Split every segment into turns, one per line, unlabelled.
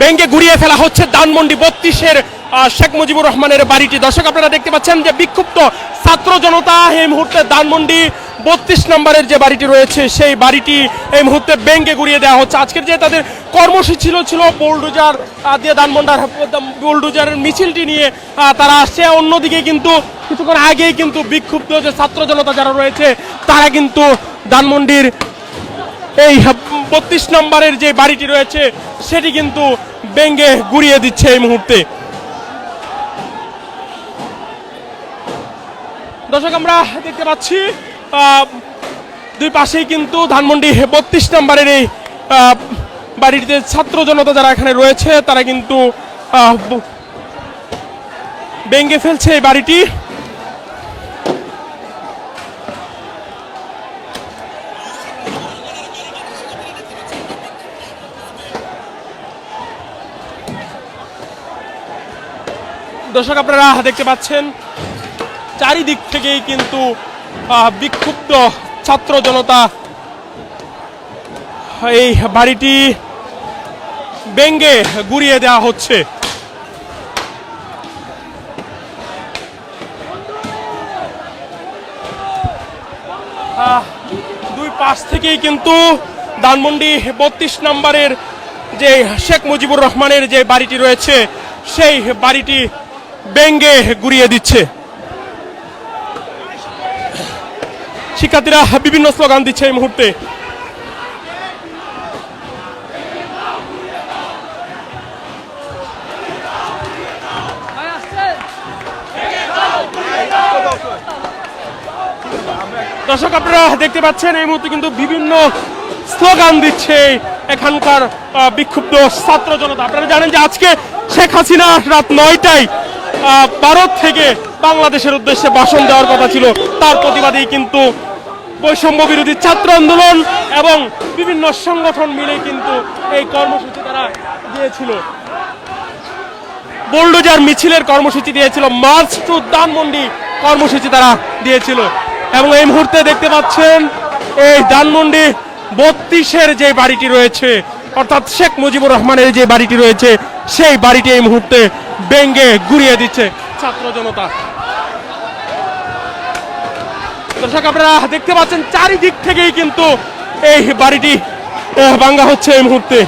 ব্যাঙ্গে ঘুরিয়ে ফেলা হচ্ছে ধানমন্ডি বত্রিশের শেখ মুজিবুর রহমানের বাড়িটি। দর্শক, আপনারা দেখতে পাচ্ছেন যে বিক্ষুব্ধ ছাত্র জনতা এই মুহূর্তে ধানমন্ডি বত্রিশ নম্বরের যে বাড়িটি রয়েছে, সেই বাড়িটি এই মুহূর্তে ব্যাঙ্গে ঘুরিয়ে দেওয়া হচ্ছে। আজকের যে তাদের কর্মসূচি ছিল ছিল বোলডোজার দিয়ে ধানমন্ডার, বোলডোজারের মিছিলটি নিয়ে তারা আসছে। অন্যদিকে কিন্তু কিছুক্ষণ আগেই কিন্তু বিক্ষুব্ধ যে ছাত্র জনতা যারা রয়েছে, তারা কিন্তু ধানমন্ডির এই বত্রিশ নম্বরের যে বাড়িটি রয়েছে সেটি কিন্তু ব্যঙ্গে গুড়িয়ে দিচ্ছে এই মুহূর্তে। দর্শক, আমরা দেখতে পাচ্ছি দুই পাশেই কিন্তু ধানমন্ডি বত্রিশ নম্বরের এই বাড়িটিতে ছাত্র জনতা যারা এখানে রয়েছে, তারা কিন্তু ব্যঙ্গে ফেলছে এই বাড়িটি। দর্শক, আপনারা দেখতে পাচ্ছেন, চারিদিক থেকেই কিন্তু বিক্ষুব্ধ ছাত্র জনতা এই বাড়িটি ব্যঙ্গে গুড়িয়ে দেওয়া হচ্ছে। দুই পাশ থেকেই কিন্তু ধানমন্ডি বত্রিশ নম্বরের যে শেখ মুজিবুর রহমানের যে বাড়িটি রয়েছে, সেই বাড়িটি ব্যঙ্গে গুড়িয়ে দিচ্ছে। শিক্ষার্থীরা বিভিন্ন স্লোগান দিচ্ছে এই মুহূর্তে। দর্শক, আপনারা দেখতে পাচ্ছেন, এই মুহূর্তে কিন্তু বিভিন্ন স্লোগান দিচ্ছে এখানকার বিক্ষুব্ধ ছাত্র জনতা। আপনারা জানেন যে আজকে শেখ হাসিনা রাত নয়টায় ভারত থেকে বাংলাদেশের উদ্দেশ্যে ভাষণ দেওয়ার কথা ছিল। তার প্রতিবাদেই কিন্তু বৈষম্য বিরোধী ছাত্র আন্দোলন এবং বিভিন্ন সংগঠন মিলে কিন্তু এই কর্মসূচি তারা দিয়েছিল। বোল্ডোজার মিছিলের কর্মসূচি দিয়েছিল, মার্চ টু ধানমন্ডি কর্মসূচি তারা দিয়েছিল। এবং এই মুহূর্তে দেখতে পাচ্ছেন, এই ধানমন্ডি বত্রিশের যে বাড়িটি রয়েছে, অর্থাৎ শেখ মুজিবুর রহমানের যে বাড়িটি রয়েছে, সেই বাড়িটি এই মুহূর্তে ব্যঙ্গে গুড়িয়ে দিচ্ছে ছাত্র জনতা। দর্শক আপনারা দেখতে পাচ্ছেন, চারিদিক থেকেই কিন্তু এই বাড়িটি ভাঙ্গা হচ্ছে এই মুহূর্তে।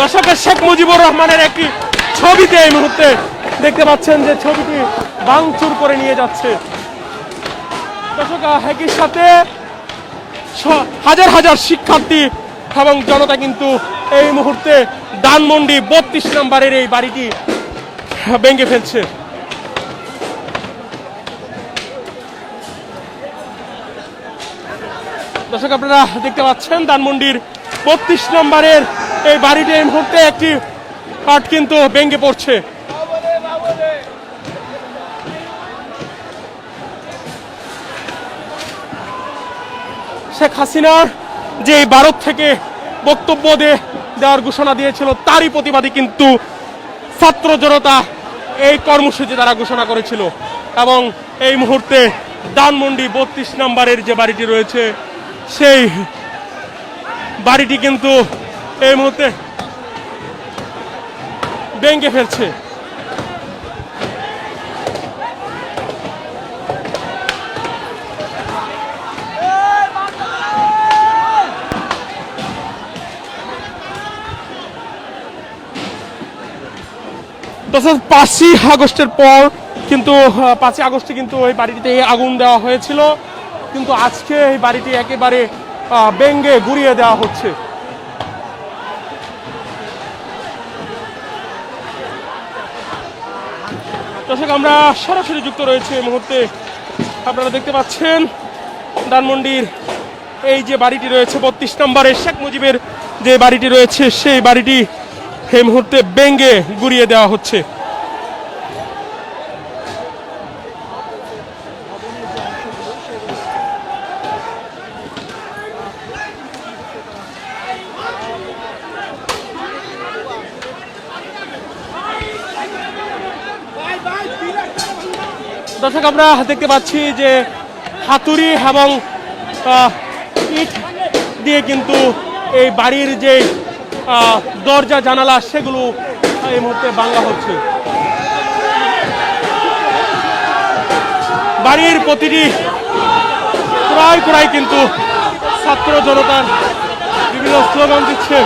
দর্শকের শেখ মুজিবুর রহমানের একটি ছবিতে এই মুহূর্তে দেখতে পাচ্ছেন যে ছবিটি ভাঙচুর করে নিয়ে যাচ্ছে। দর্শক একই সাথে হাজার হাজার শিক্ষার্থী এবং জনতা কিন্তু এই মুহূর্তে ধানমন্ডি বত্রিশ নম্বরের এই বাড়িটি ভেঙে ফেলছে। দর্শক, আপনারা দেখতে পাচ্ছেন ধানমন্ডির বত্রিশ নম্বরের এই বাড়িটি এই মুহূর্তে একটি পার্ট কিন্তু ভেঙে পড়ছে। শেখ হাসিনার যে ভারত থেকে বক্তব্য দেওয়ার ঘোষণা দিয়েছিল, তারই প্রতিবাদী কিন্তু ছাত্র জনতা এই কর্মসূচি তারা ঘোষণা করেছিল। এবং এই মুহূর্তে ধানমন্ডি বত্রিশ নম্বরের যে বাড়িটি রয়েছে, সেই বাড়িটি কিন্তু এই মুহূর্তে ভেঙে ফেলছে। তখন পাঁচই আগস্টের পর কিন্তু পাঁচই আগস্টে কিন্তু ওই বাড়িটিতে আগুন দেওয়া হয়েছিল। কিন্তু আজকে এই বাড়িটি একেবারে আহ, ব্যঙ্গে গুড়িয়ে দেওয়া হচ্ছে। দর্শক আমরা সরাসরি যুক্ত রয়েছে এই মুহূর্তে। আপনারা দেখতে পাচ্ছেন ধানমন্ডির এই যে বাড়িটি রয়েছে বত্রিশ নম্বরের শেখ মুজিবের যে বাড়িটি রয়েছে সেই বাড়িটি এই মুহূর্তে ব্যঙ্গে গুড়িয়ে দেওয়া হচ্ছে। দর্শক, আমরা দেখতে পাচ্ছি যে হাতুড়ি এবং ইট দিয়ে কিন্তু এই বাড়ির যে দরজা, জানালা, সেগুলো এই মুহূর্তে বাংলা হচ্ছে। বাড়ির প্রতিটি ক্রয় ক্রয় কিন্তু ছাত্র জনতার বিভিন্ন স্লোগান দিচ্ছে।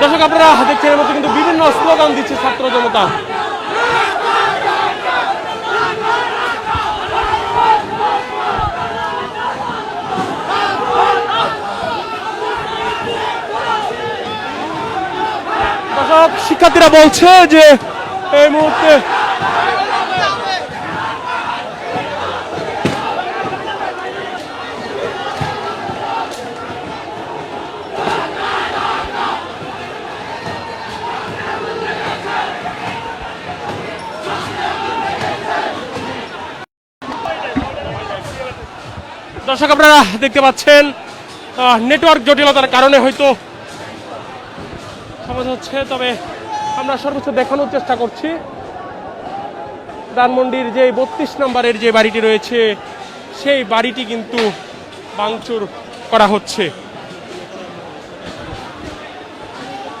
দর্শক, আপনারা দেখছেন এর মধ্যে কিন্তু বিভিন্ন স্লোগান দিচ্ছে ছাত্র জনতা। শিক্ষার্থীরা বলছে যে এই মুহূর্তে দর্শক আপনারা দেখতে পাচ্ছেন নেটওয়ার্ক জটিলতার কারণে হয়তো সমাজ হচ্ছে, তবে আমরা সর্বোচ্চ দেখানোর চেষ্টা করছি। ধানমন্ডির যে বত্রিশ নম্বরের যে বাড়িটি রয়েছে, সেই বাড়িটি কিন্তু ভাঙচুর করা হচ্ছে।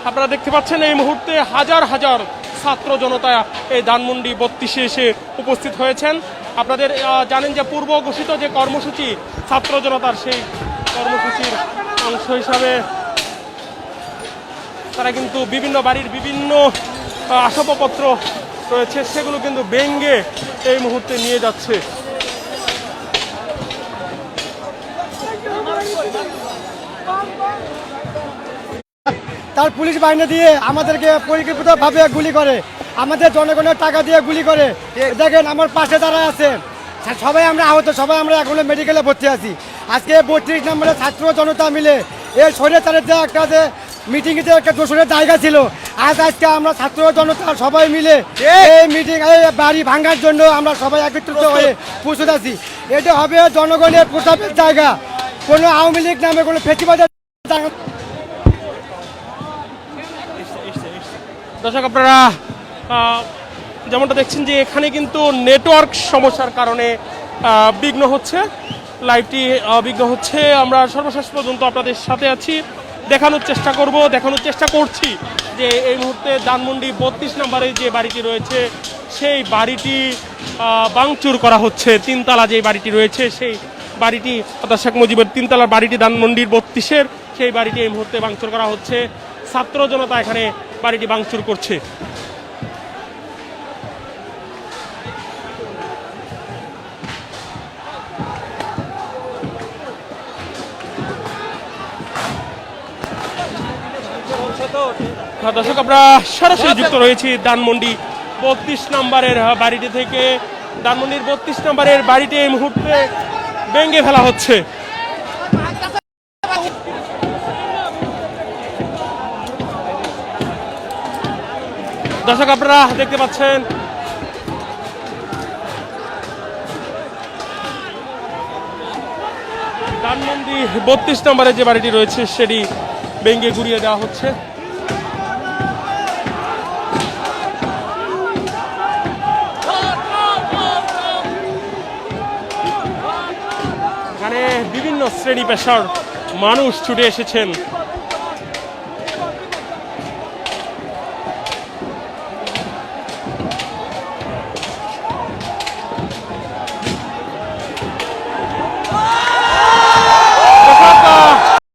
আপনারা দেখতে পাচ্ছেন, এই মুহূর্তে হাজার হাজার ছাত্র জনতা এই ধানমন্ডি বত্রিশে এসে উপস্থিত হয়েছেন। আপনাদের জানেন যে পূর্ব ঘোষিত যে কর্মসূচি ছাত্র জনতার, সেই কর্মসূচির অংশ হিসাবে তারা কিন্তু বিভিন্ন বাড়ির বিভিন্ন আসবাবপত্র রয়েছে, সেগুলো কিন্তু ব্যঙ্গে এই মুহূর্তে নিয়ে যাচ্ছে।
তার পুলিশ বাহিনী দিয়ে আমাদেরকে পরিকল্পিতভাবে গুলি করে, আমাদের জনগণের টাকা দিয়ে গুলি করে। দেখেন, আমার পাশে যারা আছে সবাই আমরা আহত, সবাই আমরা এখনও মেডিকেলে ভর্তি আছি। আজকে বত্রিশ নম্বরে ছাত্র জনতা মিলে এই তাদের যে একটা যে মিটিং যে একটা দোষণের জায়গা ছিল। আজ আজকে আমরা ছাত্র জনতা সবাই মিলে এই মিটিং বাড়ি ভাঙার জন্য আমরা সবাই একত্রিত হয়ে প্রস্তুত আছি। এটা হবে জনগণের প্রস্তাবের জায়গা। কোনো আওয়ামী লীগ নামে কোনো জায়গা
দর্শক আপনারা যেমনটা দেখছেন যে এখানে কিন্তু নেটওয়ার্ক সমস্যার কারণে বিঘ্ন হচ্ছে। লাইভটি বিঘ্ন হচ্ছে। আমরা সর্বশেষ পর্যন্ত আপনাদের সাথে আছি। দেখানোর চেষ্টা করব, দেখানোর চেষ্টা করছি যে এই মুহূর্তে ধানমন্ডি বত্রিশ নম্বরে যে বাড়িটি রয়েছে, সেই বাড়িটি বাংচুর করা হচ্ছে। তিনতলা যে বাড়িটি রয়েছে, সেই বাড়িটি, অর্থাৎ শেখ মুজিবের তিনতলার বাড়িটি দানমন্ডির বত্রিশের, সেই বাড়িটি এই মুহূর্তে বাংচুর করা হচ্ছে। ছাত্র জনতা এখানে বাড়িটি বাংচুর করছে। দর্শক আমরা সরাসরি যুক্ত রয়েছি ধানমন্ডি বত্রিশ নম্বরের বাড়িটি থেকে। ধানমন্ডির বত্রিশ নম্বরের বাড়িটি এই মুহূর্তে ভেঙে ফেলা হচ্ছে। দর্শক আপনারা দেখতে পাচ্ছেন ধানমন্ডি বত্রিশ নম্বরে যে বাড়িটি রয়েছে সেটি ভেঙে ঘুরিয়ে দেওয়া হচ্ছে। বিভিন্ন শ্রেণি পেশার মানুষ ছুটে এসেছেন।